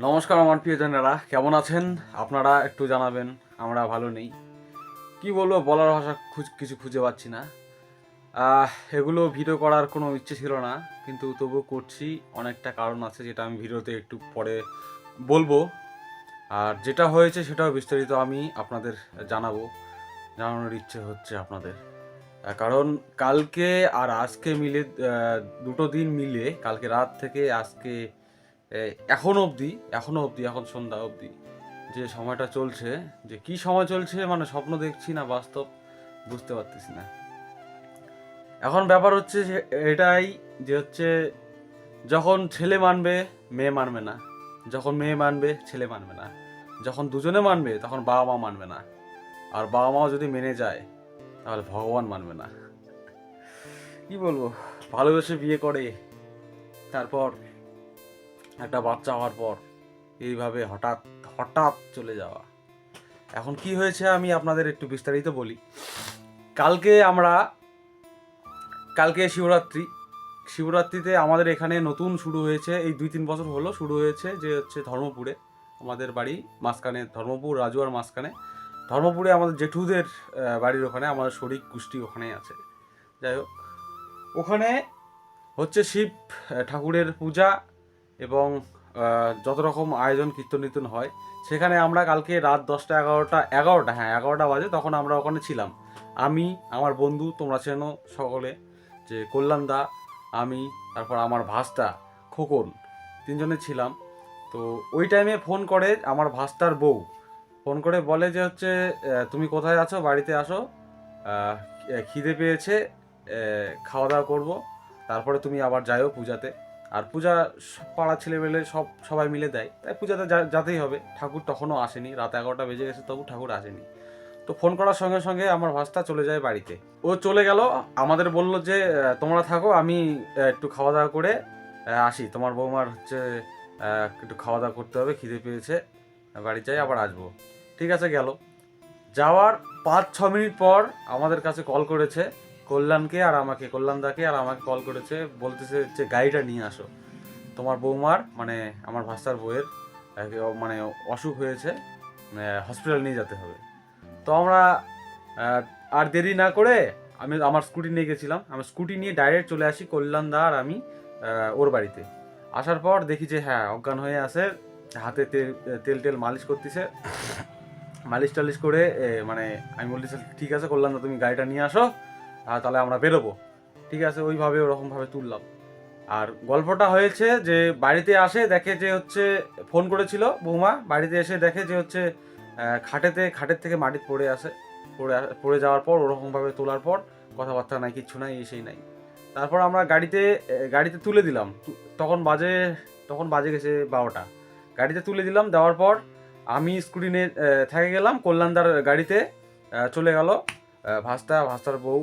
নমস্কার আমার প্রিয় প্রিয়জনেরা, কেমন আছেন? আপনারা একটু জানাবেন, আমরা ভালো নেই। কি বলব, বলার ভাষা খুঁজ- কিছু খুঁজে পাচ্ছি না। এগুলো ভিডিও করার কোনো ইচ্ছে ছিল না, কিন্তু তবুও করছি। অনেকটা কারণ আছে যেটা আমি ভিডিওতে একটু পরে বলব। আর যেটা হয়েছে সেটাও বিস্তারিত আমি আপনাদের জানাব, জানানোর ইচ্ছে হচ্ছে আপনাদের। কারণ কালকে আর আজকে মিলে দুটো দিন মিলে, কালকে রাত থেকে আজকে এখন অবধি, এখনও অবধি, এখন সন্ধ্যা অবধি যে সময়টা চলছে, যে কি সময় চলছে মানে স্বপ্ন দেখছি না, বাস্তব বুঝতে পারতেছি না। এখন ব্যাপার হচ্ছে এটাই যে হচ্ছে যখন ছেলে মানবে, মেয়ে মানবে না। যখন মেয়ে মানবে, ছেলে মানবে না। যখন দুজনে মানবে, তখন বাবা মা মানবে না। আর বাবা মাও যদি মেনে যায়, তাহলে ভগবান মানবে না। কি বলব? ভালোবেসে বিয়ে করে, তারপর একটা বাচ্চা হওয়ার পর এইভাবে হঠাৎ হঠাৎ চলে যাওয়া। এখন কি হয়েছে আমি আপনাদের একটু বিস্তারিত বলি। কালকে আমরা, কালকে শিবরাত্রি, শিবরাত্রিতে আমাদের এখানে নতুন শুরু হয়েছে, এই দুই তিন বছর হলো শুরু হয়েছে যে হচ্ছে ধর্মপুরে আমাদের বাড়ি মাঝখানে, ধর্মপুর, রাজুয়ার মাঝখানে। ধর্মপুরে আমাদের জেঠুদের বাড়ির ওখানে আমাদের শরিক গোষ্ঠী ওখানেই আছে। যাই হোক, ওখানে হচ্ছে শিব ঠাকুরের পূজা এবং যত রকম আয়োজন কীর্তন টীর্তন হয়, সেখানে আমরা কালকে রাত দশটা এগারোটা এগারোটা হ্যাঁ এগারোটা বাজে তখন আমরা ওখানে ছিলাম। আমি, আমার বন্ধু, তোমরা চেনো সকলে, যে কল্যাণদা আমি, তারপর আমার ভাস্তা, খোকন, তিনজনে ছিলাম। তো ওই টাইমে ফোন করে আমার ভাস্তার বউ। ফোন করে বলে যে হচ্ছে তুমি কোথায় আছো? বাড়িতে আসো। খিদে পেয়েছে খাওয়া দাওয়া করব। তারপরে তুমি আবার যাইও পূজাতে। আর পূজা পাড়ার ছেলেমেলে সব সবাই মিলে দেয়। তাই পূজাতে যেতেই হবে, ঠাকুর তখনও আসেনি, রাত এগারোটা বেজে গেছে তবু ঠাকুর আসেনি। তো ফোন করার সঙ্গে সঙ্গে আমার ভাস্তা চলে যায় বাড়িতে। ও চলে গেল, আমাদের বলল যে তোমরা থাকো, আমি একটু খাওয়া দাওয়া করে আসি। তোমার বৌমার হচ্ছে একটু খাওয়া দাওয়া করতে হবে, খিদে পেয়েছে, বাড়ি যাই, আবার আসব। ঠিক আছে, গেল। যাওয়ার পাঁচ ছ মিনিট পর আমাদের কাছে কল করেছে কল্যাণকে আর আমাকে কল্যাণদাকে আর আমাকে কল করেছে, বলতেছে যে গাড়িটা নিয়ে আসো। তোমার বৌমার মানে আমার ভাস্তার বউয়ের মানে অসুখ হয়েছে হসপিটাল নিয়ে যেতে হবে। তো আমরা আর দেরি না করে আমি আমার স্কুটি নিয়ে গেছিলাম। আমি স্কুটি নিয়ে ডাইরেক্ট চলে আসি কল্যাণদা আর আমি ওর বাড়িতে। আসার পর দেখি যে হ্যাঁ অজ্ঞান হয়ে আছে, হাতে তেল তেল টেল মালিশ করতেছে। মালিশ টালিশ করে মানে আমি বলতেছি, ঠিক আছে কল্যাণদা তুমি গাড়িটা নিয়ে আসো। তাহলে আমরা বেরোবো। ঠিক আছে, ওইভাবে, ওরকমভাবে তুললাম। আর গল্পটা হয়েছে যে, বাড়িতে আসে, দেখে যে হচ্ছে, ফোন করেছিল বৌমা, বাড়িতে এসে দেখে যে হচ্ছে খাটেতে, খাটের থেকে মাটি পড়ে আসে, পড়ে পড়ে যাওয়ার পর, ওরকমভাবে তোলার পর, কথাবার্তা নাই, কিচ্ছু নাই, এসেই নাই। তারপর আমরা গাড়িতে গাড়িতে তুলে দিলাম। তখন বাজে তখন বাজে গেছে বারোটা। গাড়িতে তুলে দিলাম, দেওয়ার পর আমি স্কুটি নিয়ে থেকে গেলাম, কল্যাণদার গাড়িতে চলে গেল। ভাস্তা, ভাস্তার বউ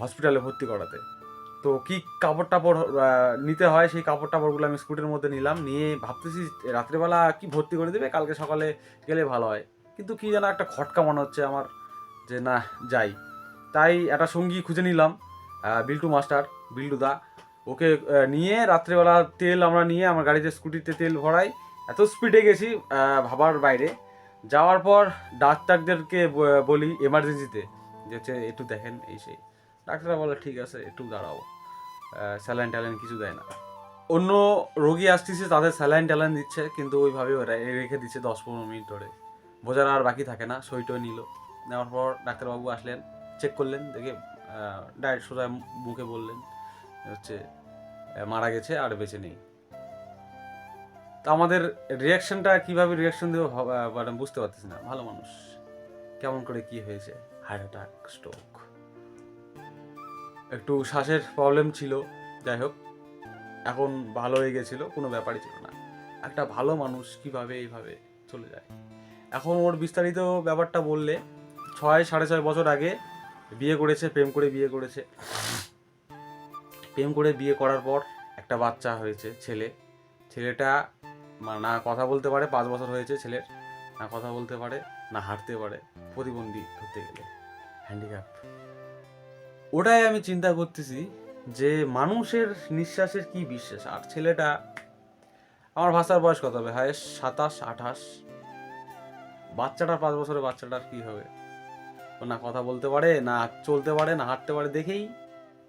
হসপিটালে ভর্তি করাতে। তো কি কাপড় টাপড় নিতে হয়? সেই কাপড় টাপড়গুলো আমি স্কুটির মধ্যে নিলাম, নিয়ে ভাবতেছি রাত্রেবেলা কি ভর্তি করে দেবে? কালকে সকালে গেলে ভালো হয়। কিন্তু কি যেন একটা খটকা মনে হচ্ছে আমার, যে না, যাই। তাই একটা সঙ্গী খুঁজে নিলাম বিল্টু মাস্টার, বিল্টু দা। ওকে নিয়ে রাত্রেবেলা তেল আমরা নিয়ে আমার গাড়িতে স্কুটিতে তেল ভরাই। এত স্পিডে গেছি ভাবার বাইরে। যাওয়ার পর ডাক্তারদেরকে বলি এমার্জেন্সিতে যে একটু দেখেন এই সেই। ডাক্তাররা বলে, ঠিক আছে, একটু দাঁড়াও। স্যালাইন ট্যালাইন কিছু দেয় না। অন্য রোগী আসতেছে, তাদের স্যালাইন ট্যালাইন দিচ্ছে, কিন্তু ওইভাবে ওরা রেখে দিচ্ছে দশ পনেরো মিনিট ধরে। বোঝার আর বাকি থাকে না, সইটই নিল। নেওয়ার পর ডাক্তারবাবু আসলেন চেক করলেন, দেখে ডাইরেক্ট সোজা মুখে বললেন, হচ্ছে মারা গেছে আর বেঁচে নেই। তা আমাদের রিয়াকশনটা কীভাবে রিয়াকশন দেবো বুঝতে পারতেছি না। ভালো মানুষ। কেমন করে কি হয়েছে? হার্ট অ্যাটাক স্ট্রোক একটু শ্বাসের প্রবলেম ছিল। যাই হোক, এখন ভালো হয়ে গেছিল, কোনো ব্যাপারই ছিল না। একটা ভালো মানুষ কীভাবে এইভাবে চলে যায়? এখন ওর বিস্তারিত ব্যাপারটা বললে, ছয়, সাড়ে ছয় বছর আগে বিয়ে করেছে, প্রেম করে বিয়ে করেছে। প্রেম করে বিয়ে করার পর একটা বাচ্চা হয়েছে, ছেলে। ছেলেটা না কথা বলতে পারে, পাঁচ বছর হয়েছে ছেলের। না কথা বলতে পারে, না হাঁটতে পারে, প্রতিবন্ধী ধরতে গেলে। হ্যান্ডিক্যাপ ওটাই আমি চিন্তা করতেছি যে মানুষের নিঃশ্বাসের কি বিশ্বাস? আর ছেলেটা, আমার ভাষার বয়স কত হবে? হায়েস সাতাশ, আঠাশ? বাচ্চাটার পাঁচ বছরের বাচ্চাটার কি হবে? ও না কথা বলতে পারে, না চলতে পারে, না হাঁটতে পারে, দেখেই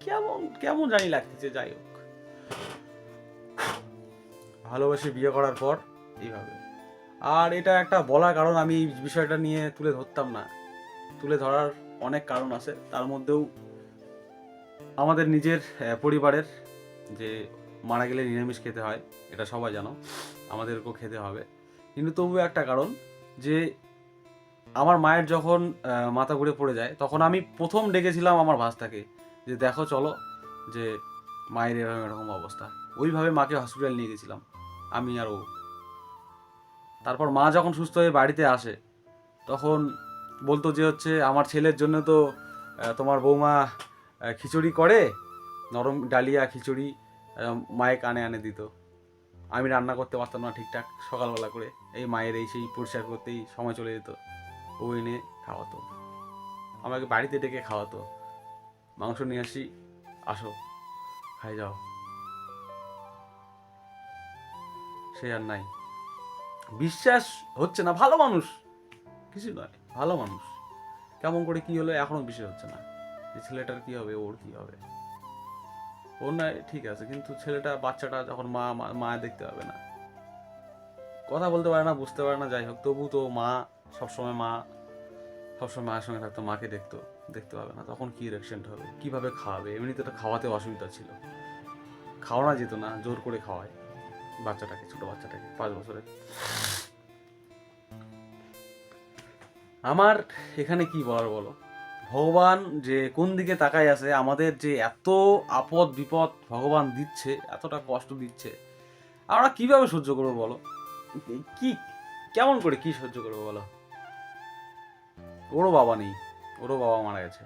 কেমন কেমন জানি লাগতেছে, যাই হোক। ভালোবেসে বিয়ে করার পর এইভাবে। আর এটা একটা বলার কারণ, আমি এই বিষয়টা নিয়ে তুলে ধরতাম না। তুলে ধরার অনেক কারণ আছে, তার মধ্যেও আমাদের নিজের পরিবারের যে মারা গেলে নিরামিষ খেতে হয়, এটা সবাই জানো, আমাদেরকেও খেতে হবে। কিন্তু তবুও একটা কারণ যে আমার মায়ের যখন মাথা ঘুরে পড়ে যায়, তখন আমি প্রথম ডেকেছিলাম আমার ভাস্তাকে যে দেখো চলো যে মায়ের এরকম এরকম অবস্থা। ওইভাবে মাকে হসপিটাল নিয়ে গেছিলাম, আমি আর ও। তারপর মা যখন সুস্থ হয়ে বাড়িতে আসে, তখন বলতো যে হচ্ছে, আমার ছেলের জন্য তো তোমার বৌমা খিচুড়ি করে, নরম ডালিয়া, খিচুড়ি মায়ে কানে আনে দিত। আমি রান্না করতে পারতাম না ঠিকঠাক সকালবেলা করে। এই মায়ের এই সেই পরিষ্কার করতেই সময় চলে যেত। ও এনে খাওয়াতো। আমাকে বাড়িতে ডেকে খাওয়াতো। মাংস নিয়ে আসি, আসো, খাই যাও। সে আর নাই। বিশ্বাস হচ্ছে না, ভালো মানুষ। কিছু নয়, ভালো মানুষ। কেমন করে কি হলো এখনও বিশ্বাস হচ্ছে না। যে ছেলেটার কি হবে, ওর কি হবে? ওর না, ঠিক আছে, কিন্তু ছেলেটা, বাচ্চাটা যখন মা, মা- দেখতে পাবে না। কথা বলতে পারে না, বুঝতে পারে না, যাই হোক, তবু তো মা সবসময় মা, সবসময় মায়ের সঙ্গে থাকতো, মাকে দেখতো, দেখতে পাবে না, তখন কি রিয়াকশনটা হবে, কীভাবে খাওয়াবে? এমনিতে তো খাওয়াতে অসুবিধা ছিল। খাওয়ানো যেত না, জোর করে খাওয়ায় বাচ্চাটাকে, ছোট বাচ্চাটাকে, পাঁচ বছরে আমার এখানে কি বলার বলো? ভগবান যে কোন দিকে তাকাই আছে, আমাদের যে এত আপদ বিপদ ভগবান দিচ্ছে, এতটা কষ্ট দিচ্ছে, আমরা কীভাবে সহ্য করব বলো? কি, কেমন করে কি সহ্য করব বলো? ওরও বাবা নেই, ওরও বাবা মারা গেছে,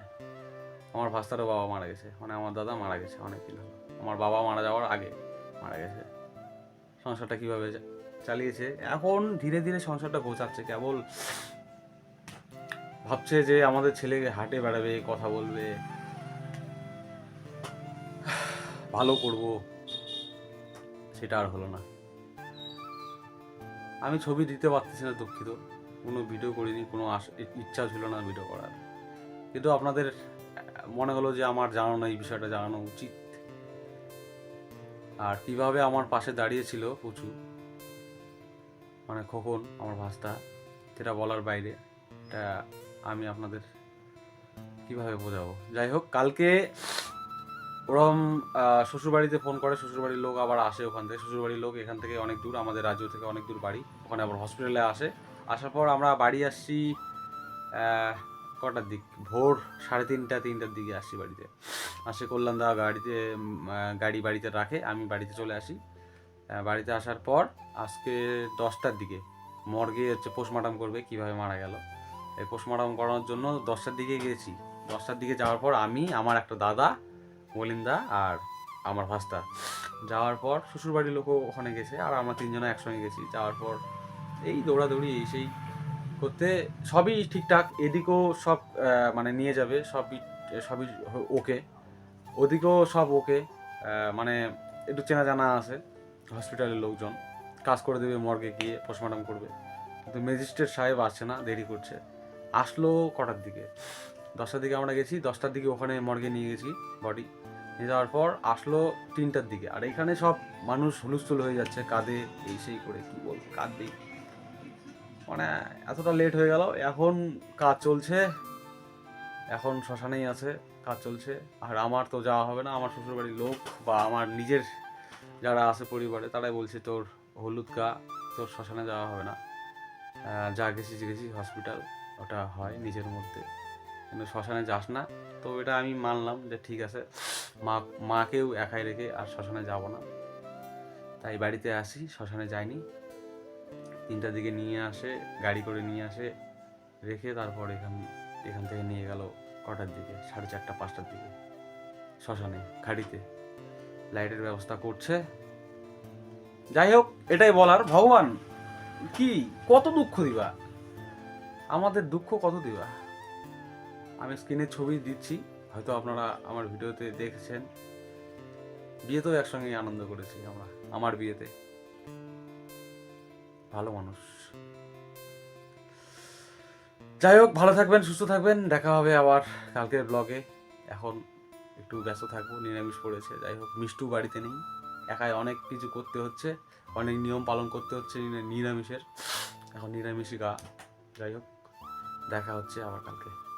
আমার ভাস্তারও বাবা মারা গেছে মানে আমার দাদা মারা গেছে অনেক দিন আমার বাবা মারা যাওয়ার আগে মারা গেছে। সংসারটা কীভাবে চালিয়েছে? এখন ধীরে ধীরে সংসারটা গোছাচ্ছে, কেবল ভাবছে যে আমাদের ছেলে হাটে বেড়াবে, কথা বলবে। ভালো করব, সেটা আর হলো না। আমি ছবি দিতে পারতেছি না দুঃখিত। কোনো ভিডিও করিনি, কোনো ইচ্ছা ছিল না ভিডিও করার। কিন্তু আপনাদের মনে হলো যে আমার জানানো, এই বিষয়টা জানানো উচিত। আর কীভাবে আমার পাশে দাঁড়িয়েছিল পুচু মানে খোকন, আমার ভাস্তা, সেটা বলার বাইরে, এটা আমি আপনাদের কীভাবে বোঝাবো? যাই হোক, কালকে ওরম শ্বশুরবাড়িতে ফোন করে, শ্বশুরবাড়ির লোক আবার আসে ওখান থেকে। শ্বশুরবাড়ির লোক এখান থেকে অনেক দূর, আমাদের রাজ্য থেকে অনেক দূর বাড়ি। ওখানে আবার হসপিটালে আসে। আসার পর আমরা বাড়ি আসছি কটার দিক? ভোর সাড়ে তিনটা, তিনটার দিকে আসছি বাড়িতে। আসে কল্যাণ দা গাড়িতে গাড়ি বাড়িতে রাখে, আমি বাড়িতে চলে আসি। বাড়িতে আসার পর আজকে দশটার দিকে। মর্গে হচ্ছে পোস্টমর্টম করবে, কীভাবে মারা গেল। পোস্টমর্টম করানোর জন্য দশটার দিকে গেছি দশটার দিকে যাওয়ার পর আমি, আমার একটা দাদা মলিন্দা আর আমার ভাস্তা। যাওয়ার পর শ্বশুরবাড়ির লোকও ওখানে গেছে আর আমরা তিনজনে একসঙ্গে গেছি। যাওয়ার পর এই দৌড়াদৌড়ি এই সেই করতে সবই ঠিকঠাক। এদিকেও সব মানে নিয়ে যাবে, সবই সবই ওকে। ওদিকেও সব ওকে মানে একটু চেনা জানা আছে, হসপিটালের লোকজন। কাজ করে দেবে, মর্গে গিয়ে পোস্টমর্টম করবে। কিন্তু ম্যাজিস্ট্রেট সাহেব আসছে না, দেরি করছে। আসলো কটার দিকে? দশটার দিকে আমরা গেছি, দশটার দিকে ওখানে মর্গে নিয়ে গেছি বডি নিয়ে যাওয়ার পর আসলো তিনটার দিকে। আর এখানে সব মানুষ হুলস্থুল হয়ে যাচ্ছে, কাঁদে, এই সেই করে কি বল কাঁদবেই। মানে এতটা লেট হয়ে গেল, এখন কাজ চলছে, এখন শ্মশানেই আছে, কাজ চলছে। আর আমার তো যাওয়া হবে না, আমার শ্বশুরবাড়ির লোক বা আমার নিজের যারা আছে পরিবারে, তারাই বলছে তোর হলুদ গা, তোর শ্মশানে যাওয়া হবে না। যা গেছিস গেছিস হসপিটাল ওটা হয় নিজের মধ্যে। কিন্তু শ্মশানে যাস না, তো এটা আমি মানলাম যে ঠিক আছে, মা, মাকেও একাই রেখে আর শ্মশানে যাব না। তাই বাড়িতে আসি, শ্মশানে যাইনি। তিনটার দিকে নিয়ে আসে, গাড়ি করে নিয়ে আসে, রেখে তারপর এখান এখান থেকে নিয়ে গেল কটার দিকে? সাড়ে চারটা, পাঁচটার দিকে। শ্মশানে খাড়িতে লাইটের ব্যবস্থা করছে। যাই হোক, এটাই বলার। ভগবান, কি, কত দুঃখ দিবা? আমাদের দুঃখ কত দিবা? আমি স্ক্রিনে ছবি দিচ্ছি, হয়তো আপনারা আমার ভিডিওতে দেখেছেন। বিয়েতেও একসঙ্গে আনন্দ করেছি আমরা, আমার বিয়েতে। ভালো মানুষ। যাই হোক, ভালো থাকবেন, সুস্থ থাকবেন। দেখা হবে আবার কালকের ব্লগে। এখন একটু ব্যস্ত থাকব, নিরামিষ পড়েছে। যাই হোক, মিষ্টু বাড়িতে নেই। একাই অনেক কিছু করতে হচ্ছে। অনেক নিয়ম পালন করতে হচ্ছে নিরামিষের। এখন নিরামিষই গা। যাই হোক। দেখা হচ্ছে আবার কালকে।